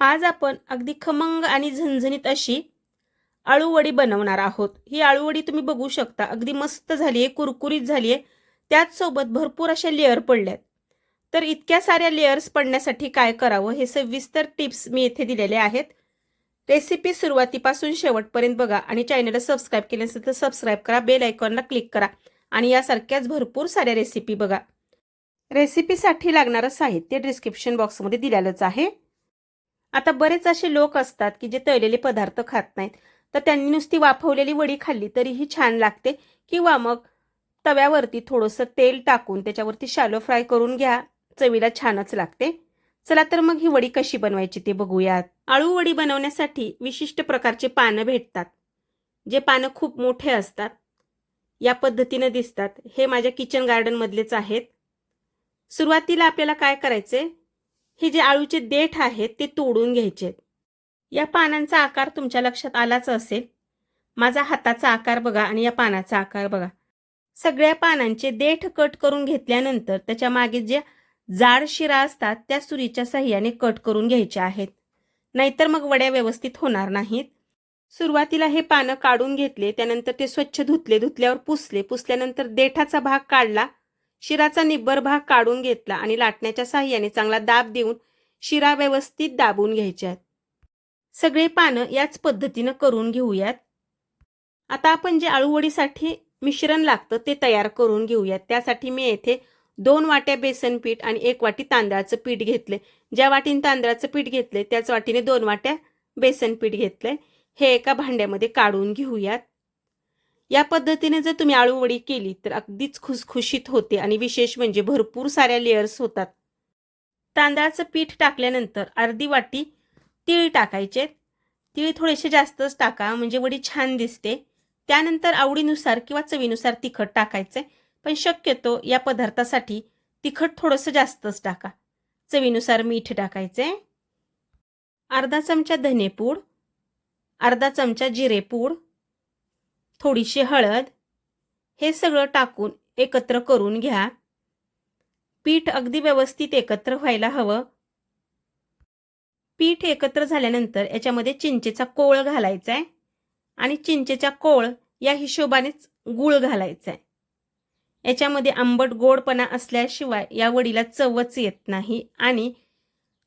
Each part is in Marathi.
आज आपण अगदी खमंग आणि झणझणीत अशी आळूवडी बनवणार आहोत. ही आळूवडी तुम्ही बघू शकता. अगदी मस्त झाली आहे कुरकुरीत झाली आहे त्याचसोबत भरपूर अशा लेअर पडल्यात. तर इतक्या साऱ्या लेअर्स पडण्यासाठी काय करावं? हे सविस्तर टिप्स मी येथे दिलेले आहेत. रेसिपी सुरुवातीपासून शेवटपर्यंत बघा आणि चॅनलला सबस्क्राईब केले असेल तर सबस्क्राईब करा. बेल आयकॉनला क्लिक करा आणि यासारख्याच भरपूर साऱ्या रेसिपी बघा. रेसिपीसाठी लागणारं साहित्य डिस्क्रिप्शन बॉक्समध्ये दिलेलंच आहे. आता बरेच असे लोक असतात की जे तळलेले पदार्थ खात नाहीत. तर त्यांनी नुसती वाफवलेली वडी खाल्ली तरीही छान लागते. किंवा मग तव्यावरती थोडंसं तेल टाकून त्याच्यावरती शालो फ्राय करून घ्या. चवीला छानच लागते. चला तर मग ही वडी कशी बनवायची ते बघूयात. आळू वडी बनवण्यासाठी विशिष्ट प्रकारचे पानं भेटतात. जे पानं खूप मोठे असतात. या पद्धतीनं दिसतात. हे माझ्या किचन गार्डनमधलेच आहेत. सुरुवातीला आपल्याला काय करायचे हे जे आळूचे देठ आहेत ते तोडून घ्यायचे या पानांचा आकार तुमच्या लक्षात आलाच असेल. माझा हाताचा आकार बघा आणि या पानाचा आकार बघा. सगळ्या पानांचे देठ कट करून घेतल्यानंतर त्याच्यामागे ज्या जाड शिरा असतात त्या सुरीच्या साह्याने कट करून घ्यायच्या आहेत. नाहीतर मग वड्या व्यवस्थित होणार नाहीत. सुरुवातीला हे पानं काढून घेतले त्यानंतर ते स्वच्छ धुतले धुतल्यावर पुसले पुसल्यानंतर देठाचा भाग काढला शिराचा निब्बर भाग काढून घेतला आणि लाटण्याच्या साह्याने चांगला दाब देऊन शिरा व्यवस्थित दाबून घ्यायच्यात. आहेत सगळे पानं याच पद्धतीनं करून घेऊयात. आता आपण जे आळूवडीसाठी मिश्रण लागतं ते तयार करून घेऊयात. त्यासाठी मी येथे दोन वाट्या बेसन पीठ आणि एक वाटी तांदळाचं पीठ घेतले. ज्या वाटीने तांदळाचं पीठ घेतले त्याच वाटीने दोन वाट्या बेसन पीठ घेतलंय. हे एका भांड्यामध्ये काढून घेऊयात. या पद्धतीने जर तुम्ही आळूवडी केली तर अगदीच खुसखुशीत होते आणि विशेष म्हणजे भरपूर साऱ्या लेअर्स होतात. तांदळाचं पीठ टाकल्यानंतर अर्धी वाटी तीळ टाकायचे. तीळ थोडेसे जास्तच टाका म्हणजे वडी छान दिसते. त्यानंतर आवडीनुसार किंवा चवीनुसार तिखट टाकायचे पण शक्यतो या पदार्थासाठी तिखट थोडंसं जास्तच टाका. चवीनुसार मीठ टाकायचे. अर्धा चमचा धनेपूड अर्धा चमचा जिरेपूड थोडीशी हळद हे सगळं टाकून एकत्र करून घ्या. पीठ अगदी व्यवस्थित एकत्र व्हायला हवं. पीठ एकत्र झाल्यानंतर याच्यामध्ये चिंचेचा कोळ घालायचा आहे आणि चिंचेचा कोळ या हिशोबानेच गूळ घालायचा आहे याच्यामध्ये आंबट गोडपणा असल्याशिवाय या वडीला चवच येत नाही आणि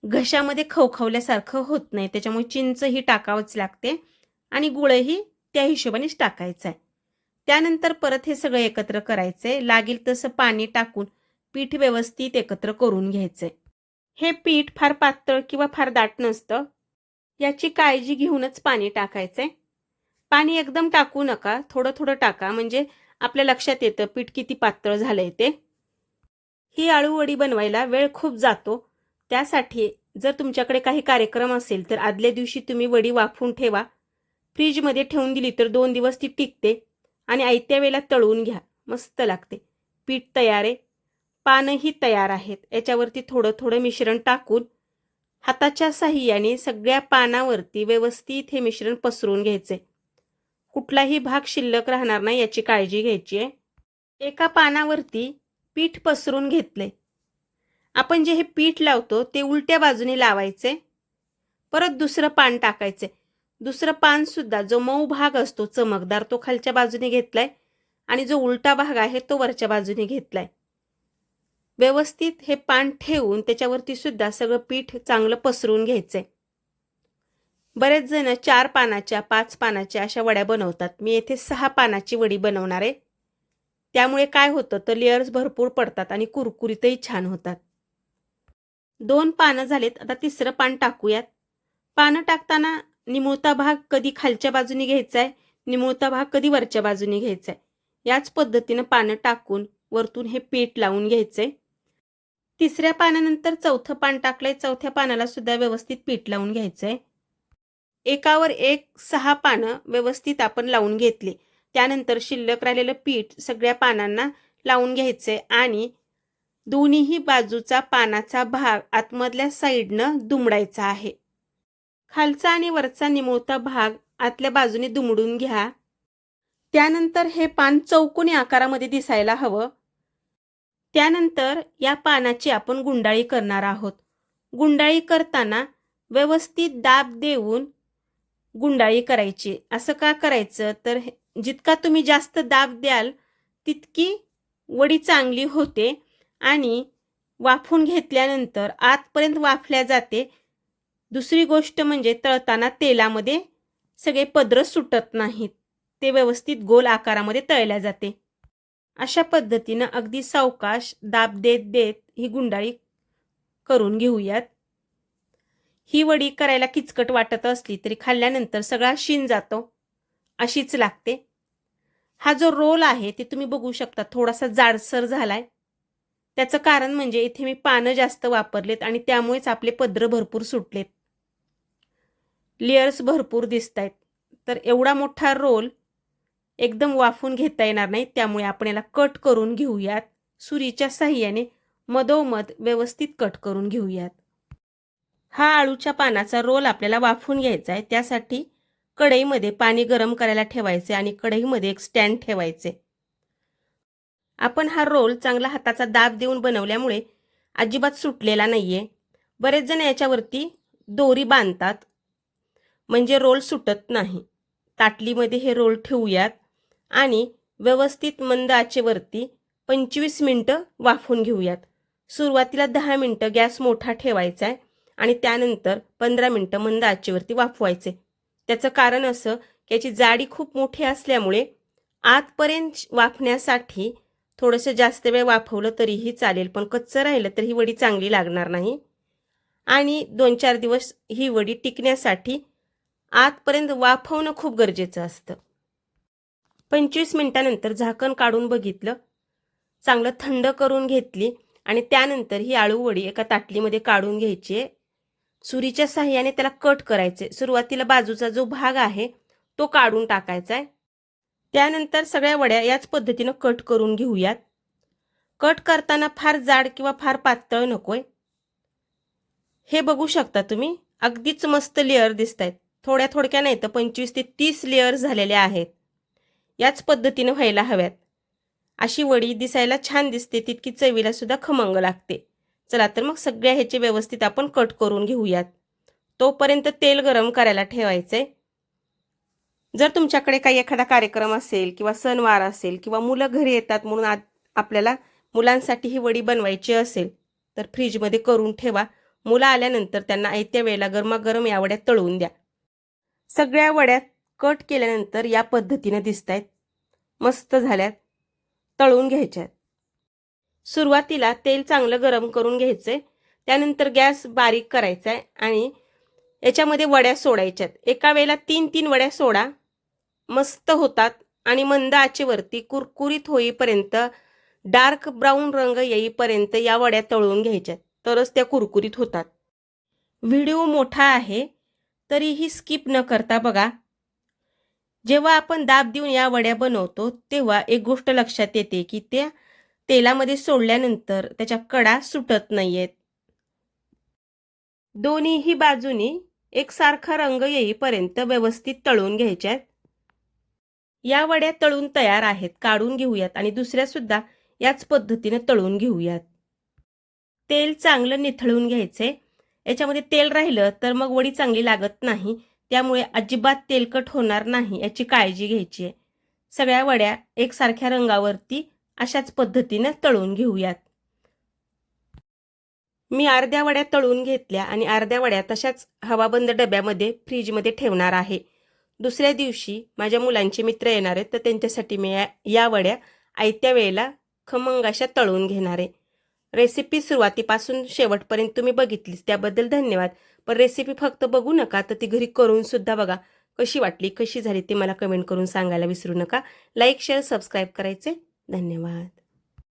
घशामध्ये खवखवल्यासारखं होत नाही त्याच्यामुळे चिंचही टाकावंच लागते आणि गुळही त्या हिशोबानेच टाकायचं आहे त्यानंतर परत हे सगळं एकत्र करायचंय. लागेल तसं पाणी टाकून पीठ व्यवस्थित एकत्र करून घ्यायचंय. हे पीठ फार पातळ किंवा फार दाट नसतं. याची काळजी घेऊनच पाणी टाकायचंय. पाणी एकदम टाकू नका. थोडं थोडं टाका. म्हणजे आपल्या लक्षात येतं पीठ किती पातळ झालंय ते. ही आळूवडी बनवायला वेळ खूप जातो. त्यासाठी जर तुमच्याकडे काही कार्यक्रम असेल तर आदल्या दिवशी तुम्ही वडी वाफून ठेवा. फ्रीजमध्ये ठेवून दिली तर दोन दिवस ती टिकते आणि आयत्या वेळेला तळून घ्या. मस्त लागते. पीठ तयार आहे. पानंही तयार आहेत. याच्यावरती थोडं थोडं मिश्रण टाकून हाताच्या साह्याने सगळ्या पानावरती व्यवस्थित हे मिश्रण पसरून घ्यायचे. कुठलाही भाग शिल्लक राहणार नाही याची काळजी घ्यायची आहे. एका पानावरती पीठ पसरून घेतले. आपण जे हे पीठ लावतो ते उलट्या बाजूने लावायचे. परत दुसरं पान टाकायचे. दुसरं पान सुद्धा जो मऊ भाग असतो चमकदार तो खालच्या बाजूने घेतलाय आणि जो उलटा भाग आहे तो वरच्या बाजूने घेतलाय. व्यवस्थित हे पान ठेवून त्याच्यावरती सुद्धा सगळं पीठ चांगलं पसरून घ्यायचंय. बरेच जण चार पानाच्या पाच पानाच्या अशा वड्या बनवतात. मी येथे सहा पानाची वडी बनवणार आहे. त्यामुळे काय होतं तर लेअर्स भरपूर पडतात आणि कुरकुरीतही छान होतात. दोन पानं झालेत. आता तिसरं पान टाकूयात. पानं टाकताना निमुळता भाग कधी खालच्या बाजूने घ्यायचा आहे निमुळता भाग कधी वरच्या बाजूने घ्यायचा आहे याच पद्धतीनं पानं टाकून वरतून हे पीठ लावून घ्यायचंय. तिसऱ्या पानानंतर चौथं पान टाकलंय चौथ्या पानाला सुद्धा व्यवस्थित पीठ लावून घ्यायचंय. एकावर एक सहा पानं व्यवस्थित आपण लावून घेतली. त्यानंतर शिल्लक राहिलेलं पीठ सगळ्या पानांना लावून घ्यायचंय आणि दोन्हीही बाजूचा पानाचा भाग आतमधल्या साईडनं दुमडायचा आहे. खालचा आणि वरचा निमुळता भाग आतल्या बाजूने दुमडून घ्या. त्यानंतर हे पान चौकोनी आकारामध्ये दिसायला हवं. त्यानंतर या पानाची आपण गुंडाळी करणार आहोत. गुंडाळी करताना व्यवस्थित दाब देऊन गुंडाळी करायची. असं का करायचं? तर हे- जितका तुम्ही जास्त दाब द्याल तितकी वडी चांगली होते आणि वाफून घेतल्यानंतर आतपर्यंत वाफल्या जाते. दुसरी गोष्ट म्हणजे तळताना तेलामध्ये सगळे पदरं सुटत नाहीत. ते व्यवस्थित गोल आकारामध्ये तळल्या जाते. अशा पद्धतीनं अगदी सावकाश दाब देत देत ही गुंडाळी करून घेऊयात. ही वडी करायला किचकट वाटत असली तरी खाल्ल्यानंतर सगळा शिन जातो. अशीच लागते. हा जो रोल आहे ते तुम्ही बघू शकता. थोडासा जाडसर झालाय. त्याचं कारण म्हणजे इथे मी पानं जास्त वापरलेत आणि त्यामुळेच आपले पदरं भरपूर सुटलेत. लेयर्स भरपूर दिसत आहेत तर एवढा मोठा रोल एकदम वाफून घेता येणार नाही त्यामुळे आपण याला कट करून घेऊयात. सुरीच्या साह्याने मधोमध व्यवस्थित कट करून घेऊयात. हा आळूच्या पानाचा रोल आपल्याला वाफून घ्यायचा आहे. त्यासाठी कढईमध्ये पाणी गरम करायला ठेवायचे आणि कढईमध्ये एक स्टँड ठेवायचे. आपण हा रोल चांगला हाताचा दाब देऊन बनवल्यामुळे अजिबात सुटलेला नाहीये. बरेच जण याच्यावरती दोरी बांधतात. म्हणजे रोल सुटत नाही. ताटलीमध्ये हे रोल ठेवूयात आणि व्यवस्थित मंद आचेवरती पंचवीस मिनटं वाफून घेऊयात. सुरुवातीला दहा मिनटं गॅस मोठा ठेवायचा आहे आणि त्यानंतर पंधरा मिनटं मंद आचेवरती वाफवायचे. त्याचं कारण असं की याची जाडी खूप मोठी असल्यामुळे आतपर्यंत वाफण्यासाठी थोडंसं जास्त वेळ वाफवलं तरीही चालेल पण कच्चं राहिलं तर ही वडी चांगली लागणार नाही. आणि दोन चार दिवस ही वडी टिकण्यासाठी आतपर्यंत वाफवणं खूप गरजेचं असतं. पंचवीस मिनिटानंतर झाकण काढून बघितलं. चांगलं थंड करून घेतली आणि त्यानंतर ही आळूवडी एका ताटलीमध्ये काढून घ्यायची आहे. सुरीच्या साह्याने त्याला कट करायचे सुरुवातीला बाजूचा जो भाग आहे तो काढून टाकायचा आहे त्यानंतर सगळ्या वड्या याच पद्धतीनं कट करून घेऊयात. कट करताना फार जाड किंवा फार पातळ नकोय. हे बघू शकता तुम्ही. अगदीच मस्त लेअर दिसत आहेत थोड्या थोडक्या नाही तर पंचवीस ते तीस लेअर झालेल्या आहेत. याच पद्धतीने व्हायला हव्यात. अशी वडी दिसायला छान दिसते तितकी चवीला सुद्धा खमंग लागते. चला तर मग सगळ्या ह्याचे व्यवस्थित आपण कट करून घेऊयात. तोपर्यंत तेल गरम करायला ठेवायचं आहे जर तुमच्याकडे काही एखादा कार्यक्रम असेल किंवा सणवार असेल किंवा मुलं घरी येतात म्हणून आज आपल्याला मुलांसाठी ही वडी बनवायची असेल तर फ्रीजमध्ये करून ठेवा. मुलं आल्यानंतर त्यांना आयत्या वेळेला गरमागरम यावड्या तळून द्या. सगळ्या वड्या कट केल्यानंतर या पद्धतीने दिसत आहेत मस्त झाल्यात. तळून घ्यायच्यात. सुरुवातीला तेल चांगलं गरम करून घ्यायचंय. त्यानंतर गॅस बारीक करायचा आहे आणि याच्यामध्ये वड्या सोडायच्यात. एका वेळेला तीन तीन वड्या सोडा. मस्त होतात आणि मंद आचेवरती कुरकुरीत होईपर्यंत डार्क ब्राऊन रंग येईपर्यंत या वड्या तळून घ्यायच्यात. तरच त्या कुरकुरीत होतात. व्हिडिओ मोठा आहे. तरीही स्किप न करता बघा. जेव्हा आपण दाब देऊन या वड्या बनवतो तेव्हा एक गोष्ट लक्षात येते की त्या तेलामध्ये सोडल्यानंतर त्याच्या कडा सुटत नाहीयेत. दोन्हीही बाजूनी एकसारखा रंग येईपर्यंत व्यवस्थित तळून घ्यायच्यात. या वड्या तळून तयार आहेत काढून घेऊयात आणि दुसऱ्या सुद्धा याच पद्धतीने तळून घेऊयात. तेल चांगलं निथळून घ्यायचंय. याच्यामध्ये तेल राहिलं तर मग वडी चांगली लागत नाही. त्यामुळे अजिबात तेलकट होणार नाही याची काळजी घ्यायची आहे. सगळ्या वड्या एकसारख्या रंगावरती अशाच पद्धतीने तळून घेऊयात. मी अर्ध्या वड्या तळून घेतल्या आणि अर्ध्या वड्या तशाच हवाबंद डब्यामध्ये फ्रीजमध्ये ठेवणार आहे. दुसऱ्या दिवशी माझ्या मुलांचे मित्र येणार आहेत तर त्यांच्यासाठी मी या- या वड्या आयत्या वेळेला खमंग अशा तळून घेणार आहे. रेसिपी सुरुवातीपासून शेवटपर्यंत तुम्ही बघितलीच त्याबद्दल धन्यवाद. पण रेसिपी फक्त बघू नका तर ती घरी करून सुद्धा बघा. कशी वाटली कशी झाली ते मला कमेंट करून सांगायला विसरू नका. लाईक शेअर सबस्क्राईब करायचे. धन्यवाद.